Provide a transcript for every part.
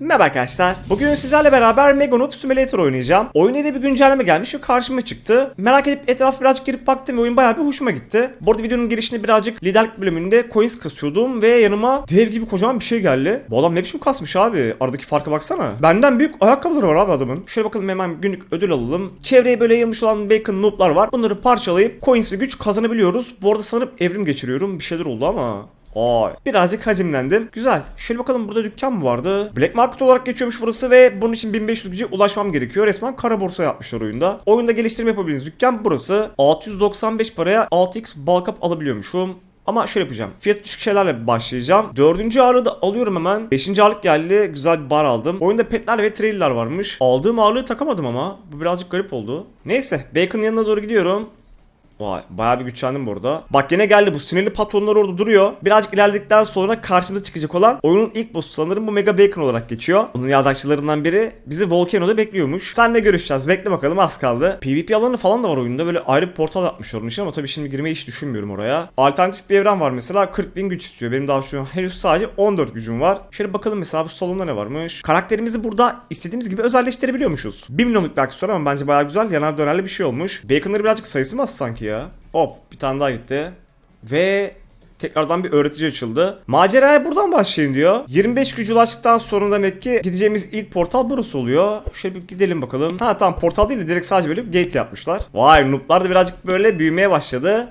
Merhaba arkadaşlar. Bugün sizlerle beraber Mega Noob Simulator oynayacağım. Oyuna yeni bir güncelleme gelmiş ve karşıma çıktı. Merak edip etrafı birazcık girip baktım ve oyun bayağı bir hoşuma gitti. Bu arada videonun girişinde birazcık liderlik bölümünde coins kasıyordum ve yanıma dev gibi kocaman bir şey geldi. Bu adam ne biçim kasmış abi? Aradaki farka baksana. Benden büyük ayakkabıları var abi adamın. Şöyle bakalım hemen günlük ödül alalım. Çevreye böyle yayılmış olan bacon noob'lar var. Bunları parçalayıp coins ve güç kazanabiliyoruz. Bu arada sanırım evrim geçiriyorum. Bir şeyler oldu ama. Ay birazcık hacimlendim. Güzel. Şöyle bakalım burada dükkan mı vardı? Black Market olarak geçiyormuş burası ve bunun için 1500 gücü ulaşmam gerekiyor. Resmen kara borsa yapmışlar oyunda. Oyunda geliştirme yapabildiğiniz dükkan burası. 695 paraya 6x balkap alabiliyormuşum. Ama şöyle yapacağım. Fiyat düşük şeylerle başlayacağım. Dördüncü ağırlığı da alıyorum hemen. Beşinci ağırlık geldi. Güzel bir bar aldım. Oyunda petler ve trailer varmış. Aldığım ağırlığı takamadım ama. Bu birazcık garip oldu. Neyse. Bacon'ın yanına doğru gidiyorum. Vay bayağı bir güçlendim burada. Bak yine geldi bu sinirli patronlar orada duruyor. Birazcık ilerledikten sonra karşımıza çıkacak olan oyunun ilk boss'u sanırım bu Mega Bacon olarak geçiyor. Bunun yardakçılarından biri bizi Volcano'da bekliyormuş. Senle görüşeceğiz. Bekle bakalım az kaldı. PvP alanı falan da var oyunda. Böyle ayrı bir portal yapmışlar onun için ama tabii şimdi girmeyi hiç düşünmüyorum oraya. Alternatif bir evren var mesela 40 bin güç istiyor. Benim daha şu an henüz sadece 14 gücüm var. Şöyle bakalım mesela bu salonda ne varmış. Karakterimizi burada istediğimiz gibi özelleştirebiliyormuşuz. 1 milyonluk bir aksesuar ama bence bayağı güzel. Yanar dönerli bir şey olmuş. Bacon'ları birazcık sayısı mı az sanki ya? Hop bir tane daha gitti. Ve tekrardan bir öğretici açıldı. Maceraya buradan başlayın diyor. 25 gücü ulaştıktan sonra demek ki gideceğimiz ilk portal burası oluyor. Şöyle bir gidelim bakalım. Ha tamam portal değil de direkt sadece böyle bir gate yapmışlar. Vay nooblar da birazcık böyle büyümeye başladı.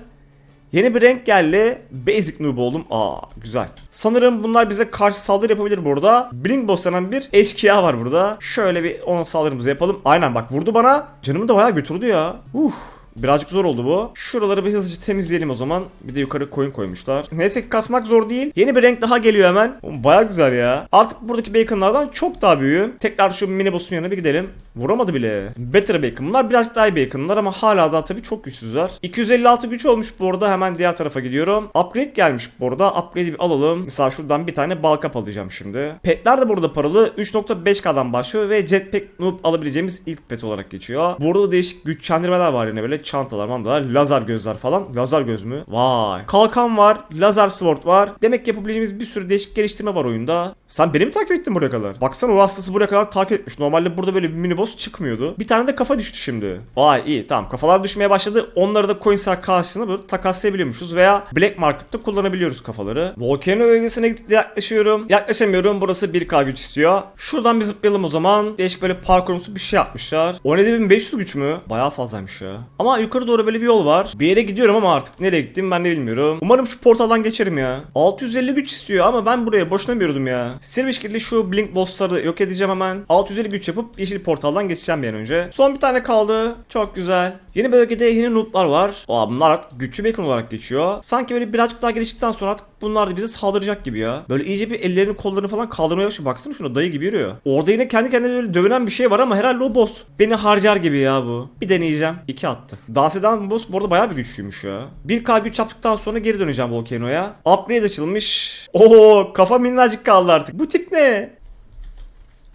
Yeni bir renk geldi. Basic noob oldum. Aa güzel. Sanırım bunlar bize karşı saldırı yapabilir burada. Blink boss denen bir eşkıya var burada. Şöyle bir ona saldırımızı yapalım. Aynen bak vurdu bana. Canımı da bayağı götürdü ya. Uh. Birazcık zor oldu bu. Şuraları bir hızlıca temizleyelim o zaman. Bir de yukarı koyun koymuşlar. Neyse ki kasmak zor değil. Yeni bir renk daha geliyor hemen. Baya güzel ya. Artık buradaki baconlardan çok daha büyüğüm. Tekrar şu mini boss'un yanına bir gidelim. Vuramadı bile. Better bacon. Bunlar birazcık daha iyi baconlar ama hala daha tabii çok güçsüzler. 256 güç olmuş bu arada. Hemen diğer tarafa gidiyorum. Upgrade gelmiş bu arada. Upgrade'i bir alalım. Mesela şuradan bir tane balkap alacağım şimdi. Petler de burada paralı. 3.5k'dan başlıyor ve jetpack noob alabileceğimiz ilk pet olarak geçiyor. Burada değişik güçlendirmeler var yine böyle çantalar, mandalar, lazer gözler falan. Lazer göz mü? Vay. Kalkan var, lazer sword var. Demek ki yapabileceğimiz bir sürü değişik geliştirme var oyunda. Sen beni mi takip ettin buraya kadar? Baksana o hastası buraya kadar takip etmiş. Normalde burada böyle bir mini boss çıkmıyordu. Bir tane de kafa düştü şimdi. Vay iyi tamam kafalar düşmeye başladı. Onları da coinsler karşılığında böyle takaslayabiliyormuşuz veya Black Market'ta kullanabiliyoruz kafaları. Volcano bölgesine gidip yaklaşıyorum. Yaklaşamıyorum. Burası 1k güç istiyor. Şuradan bir zıplayalım o zaman. Değişik böyle parkurumsu bir şey yapmışlar. 17500 güç mü? Bayağı fazlaymış ya. Ama yukarı doğru böyle bir yol var. Bir yere gidiyorum ama artık nereye gittim ben de bilmiyorum. Umarım şu portaldan geçerim ya. 650 güç istiyor ama ben buraya boşuna yürüdüm ya. Sir bir şekilde şu blink bossları yok edeceğim hemen. 650 güç yapıp yeşil portaldan geçeceğim bir an önce. Son bir tane kaldı. Çok güzel. Yeni bölgede yeni nooblar var. Aa, bunlar artık güçlü bacon olarak geçiyor. Sanki böyle birazcık daha geliştikten sonra artık bunlar da bize saldıracak gibi ya. Böyle iyice bir ellerini kollarını falan kaldırmaya başlıyor. Baksana şuna dayı gibi yürüyor. Orada yine kendi kendine böyle dövünen bir şey var ama herhalde o boss. Beni harcar gibi ya bu. Bir deneyeceğim. İki attı. Dans eden boss bu arada bayağı bir güçlüymüş ya. 1k güç yaptıktan sonra geri döneceğim Volcano'ya. Upgrade açılmış. Oo kafa minnacık kaldı artık. Bu tip ne?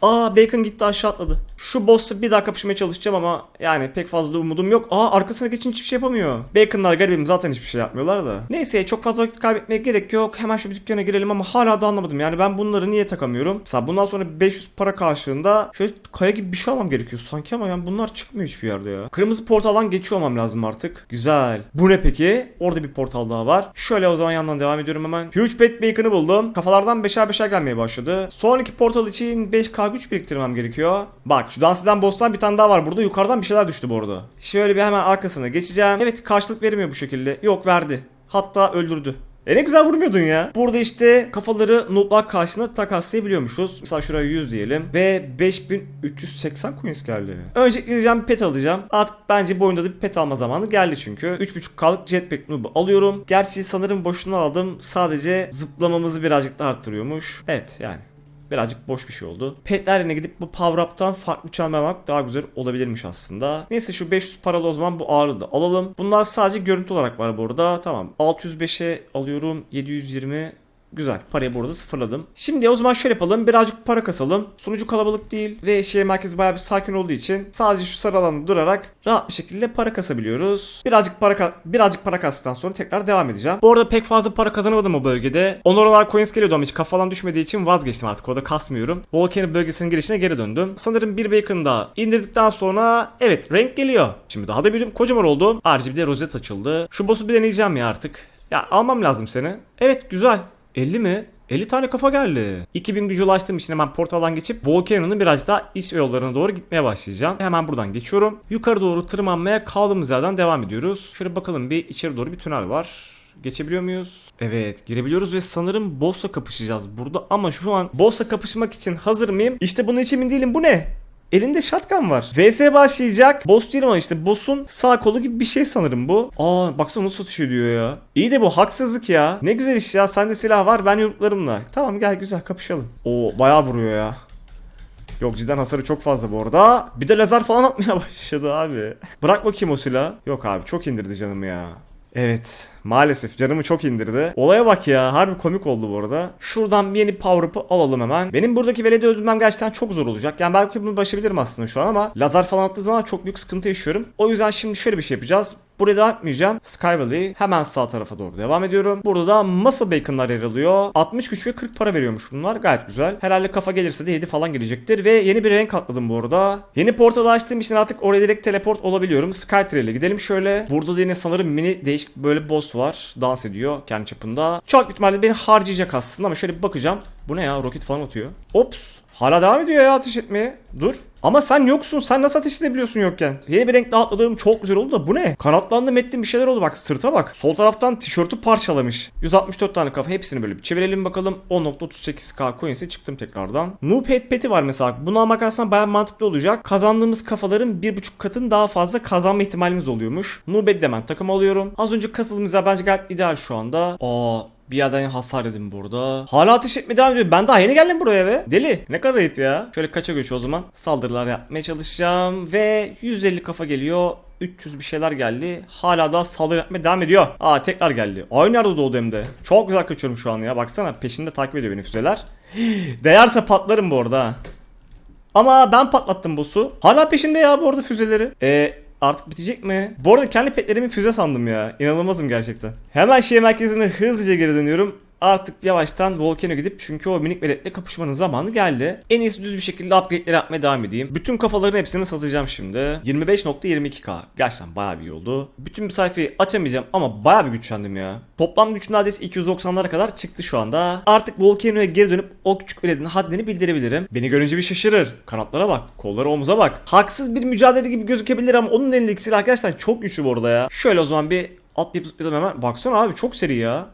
Aa Bacon gitti aşağı atladı. Şu boss'la bir daha kapışmaya çalışacağım ama yani pek fazla umudum yok. Aa arkasına geçince hiçbir şey yapamıyor. Bacon'lar garibim zaten hiçbir şey yapmıyorlar da. Neyse çok fazla vakit kaybetmeye gerek yok. Hemen şu bir dükkana girelim ama hala da anlamadım. Yani ben bunları niye takamıyorum? Mesela bundan sonra 500 para karşılığında şöyle kaya gibi bir şey almam gerekiyor sanki ama yani bunlar çıkmıyor hiçbir yerde ya. Kırmızı portaldan geçiyor olmam lazım artık. Güzel. Bu ne peki? Orada bir portal daha var. Şöyle o zaman yandan devam ediyorum hemen. Huge Pet Bacon'ı buldum. Kafalardan beşer beşer gelmeye başladı. Sonraki portal için 5k güç biriktirmem gerekiyor. Bak şu dans eden boss'tan bir tane daha var burada. Yukarıdan bir şeyler düştü bu arada. Şöyle bir hemen arkasına geçeceğim. Evet karşılık vermiyor bu şekilde. Yok verdi. Hatta öldürdü. E ne güzel vurmuyordun ya. Burada işte kafaları nooblar karşısında takaslayabiliyormuşuz. Mesela şuraya 100 diyelim. Ve 5380 coins geldi. Önce gideceğim bir pet alacağım. Artık bence bu oyunda da bir pet alma zamanı geldi çünkü. 3.5k'lık jetpack noob'u alıyorum. Gerçi sanırım boşuna aldım. Sadece zıplamamızı birazcık daha arttırıyormuş. Evet yani birazcık boş bir şey oldu. Petler yerine gidip bu power up'tan farklı çalmamak daha güzel olabilirmiş aslında. Neyse şu 500 paralı o zaman bu ağırlığı da alalım. Bunlar sadece görüntü olarak var burada. Tamam. 605'e alıyorum. 720 Güzel. Parayı burada sıfırladım. Şimdi o zaman şöyle yapalım. Birazcık para kasalım. Sunucu kalabalık değil ve şehir merkezi bayağı bir sakin olduğu için sadece şu sarı alanda durarak rahat bir şekilde para kasabiliyoruz. Birazcık para birazcık para kastıktan sonra tekrar devam edeceğim. Bu arada pek fazla para kazanamadım o bölgede. Onuralar coins geliyordu ama hiç kafadan düşmediği için vazgeçtim artık. Orada kasmıyorum. Volcano bölgesinin girişine geri döndüm. Sanırım bir bacon daha indirdikten sonra evet renk geliyor. Şimdi daha da büyüdüm. Kocaman oldum. Ayrıca bir de rozet açıldı. Şu boss'u bir deneyeceğim ya artık. Ya almam lazım seni. Evet güzel. 50 mi? 50 tane kafa geldi. 2000 gücü ulaştığım için hemen portaldan geçip Volcano'nun birazcık daha iç yollarına doğru gitmeye başlayacağım. Hemen buradan geçiyorum. Yukarı doğru tırmanmaya kaldığımız yerden devam ediyoruz. Şöyle bakalım bir içeri doğru bir tünel var. Geçebiliyor muyuz? Evet girebiliyoruz ve sanırım boss'la kapışacağız burada ama şu an boss'la kapışmak için hazır mıyım? İşte bunun için emin değilim bu ne? Elinde shotgun var. VS başlayacak. Boss değil ama işte boss'un sağ kolu gibi bir şey sanırım bu. Aa baksana nasıl atış ediyor ya. İyi de bu haksızlık ya. Ne güzel iş ya. Sende silah var ben yumruklarımla. Tamam gel güzel kapışalım. Oo bayağı vuruyor ya. Yok cidden hasarı çok fazla bu arada. Bir de lazer falan atmaya başladı abi. Bırak bakayım o silahı. Yok abi çok indirdi canımı ya. Evet maalesef canımı çok indirdi. Olaya bak ya harbi komik oldu bu arada. Şuradan bir yeni power up'ı alalım hemen. Benim buradaki veledi öldürmem gerçekten çok zor olacak. Yani belki bunu başarabilirim aslında şu an ama lazer falan attığı zaman çok büyük sıkıntı yaşıyorum. O yüzden şimdi şöyle bir şey yapacağız. Buraya devam etmeyeceğim. Sky Valley hemen sağ tarafa doğru devam ediyorum. Burada da Muscle Bacon'lar yer alıyor. 60 güç ve 40 para veriyormuş bunlar. Gayet güzel. Herhalde kafa gelirse de 7 falan gelecektir. Ve yeni bir renk atladım bu arada. Yeni portalı açtığım için artık oraya direkt teleport olabiliyorum. Skytrail'e gidelim şöyle. Burada da yine sanırım mini değişik böyle boss var. Dans ediyor kendi çapında. Çok ihtimalle beni harcayacak aslında ama şöyle bir bakacağım. Bu ne ya? Roket falan atıyor. Ops. Hala devam ediyor ya ateş etmeye. Dur. Ama sen yoksun. Sen nasıl ateş edebiliyorsun yokken? Yeni bir renk daha atladığım çok güzel oldu da bu ne? Kanatlandım ettim bir şeyler oldu bak sırta bak. Sol taraftan tişörtü parçalamış. 164 tane kafa hepsini böyle bir çevirelim bakalım. 10.38k coins'e çıktım tekrardan. Noob head pet'i var mesela. Bunu almak aslında bayağı mantıklı olacak. Kazandığımız kafaların 1.5 katın daha fazla kazanma ihtimalimiz oluyormuş. Noob head takım alıyorum. Az önce kasıldığımız yer bence gayet ideal şu anda. Aa bir yerden hasar yedim burada. Hala ateş etmeye devam ediyor. Ben daha yeni geldim buraya be. Deli. Ne kadar ayıp ya. Şöyle kaça göç o zaman. Saldırılar yapmaya çalışacağım. Ve 150 kafa geliyor. 300 bir şeyler geldi. Hala daha saldırı yapmaya devam ediyor. Aa tekrar geldi. Aynı yerde doğdu hem de. Çok güzel kaçıyorum şu an ya. Baksana peşinde takip ediyor beni füzeler. Değerse patlarım bu arada. Ama ben patlattım boss'u. Hala peşinde ya bu arada füzeleri. Eee artık bitecek mi? Bu arada kendi petlerimi füze sandım ya. İnanılmazım gerçekten. Hemen şehir merkezine hızlıca geri dönüyorum. Artık yavaştan Volcano gidip çünkü o minik veletle kapışmanın zamanı geldi. En iyisi düz bir şekilde upgrade'leri yapmaya devam edeyim. Bütün kafaların hepsini satacağım şimdi. 25.22k. Gerçekten bayağı bir iyi oldu. Bütün bir sayfayı açamayacağım ama bayağı bir güçlendim ya. Toplam güç neredeyse 290'lara kadar çıktı şu anda. Artık Volcano'ya geri dönüp o küçük veletin haddini bildirebilirim. Beni görünce bir şaşırır. Kanatlara bak. Kolları omuza bak. Haksız bir mücadele gibi gözükebilir ama onun elindeki silah gerçekten çok güçlü bu arada ya. Şöyle o zaman bir atlayıp zıplayalım hemen. Baksana abi çok seri ya.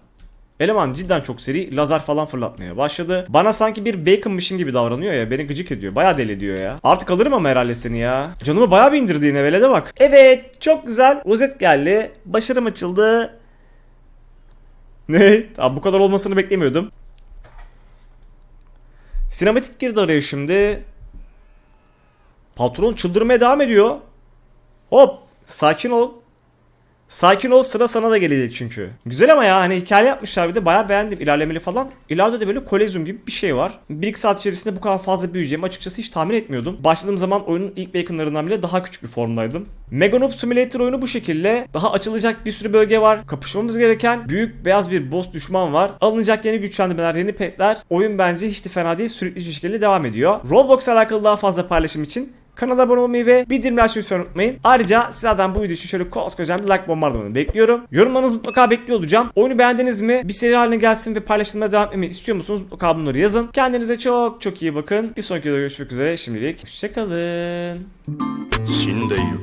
Eleman cidden çok seri lazer falan fırlatmaya başladı. Bana sanki bir baconmışım gibi davranıyor ya beni gıcık ediyor. Bayağı deli ediyor ya. Artık alırım ama herhalde seni ya. Canımı bayağı bir indirdi yine velede bak. Evet çok güzel. Rozet geldi. Başarım açıldı. Ne? Abi bu kadar olmasını beklemiyordum. Sinematik girdi araya şimdi. Patron çıldırmaya devam ediyor. Hop sakin ol. Sakin ol sıra sana da gelecek çünkü. Güzel ama ya hani hikaye yapmışlar bir de bayağı beğendim ilerlemeli falan. İleride de böyle kolezyum gibi bir şey var. 1-2 saat içerisinde bu kadar fazla büyüyeceğimi açıkçası hiç tahmin etmiyordum. Başladığım zaman oyunun ilk baconlarından bile daha küçük bir formdaydım. Mega Simulator oyunu bu şekilde. Daha açılacak bir sürü bölge var. Kapışmamız gereken büyük beyaz bir boss düşman var. Alınacak yeni güçlendirmeler, yeni petler. Oyun bence hiç de fena değil. Sürekli şekilde devam ediyor. Roblox alakalı daha fazla paylaşım için Kanala abone olmayı ve bildirimleri açmayı lütfen unutmayın. Ayrıca sizlerden bu video için şöyle koskocaman bir like bombardımanı bekliyorum. Yorumlarınızı mutlaka bekliyor olacağım. Oyunu beğendiniz mi? Bir seri haline gelsin ve paylaşılmaya devam etmeyi istiyor musunuz? Mutlaka bunları yazın. Kendinize çok çok iyi bakın. Bir sonraki videoda görüşmek üzere. Şimdilik hoşçakalın. 死んでいる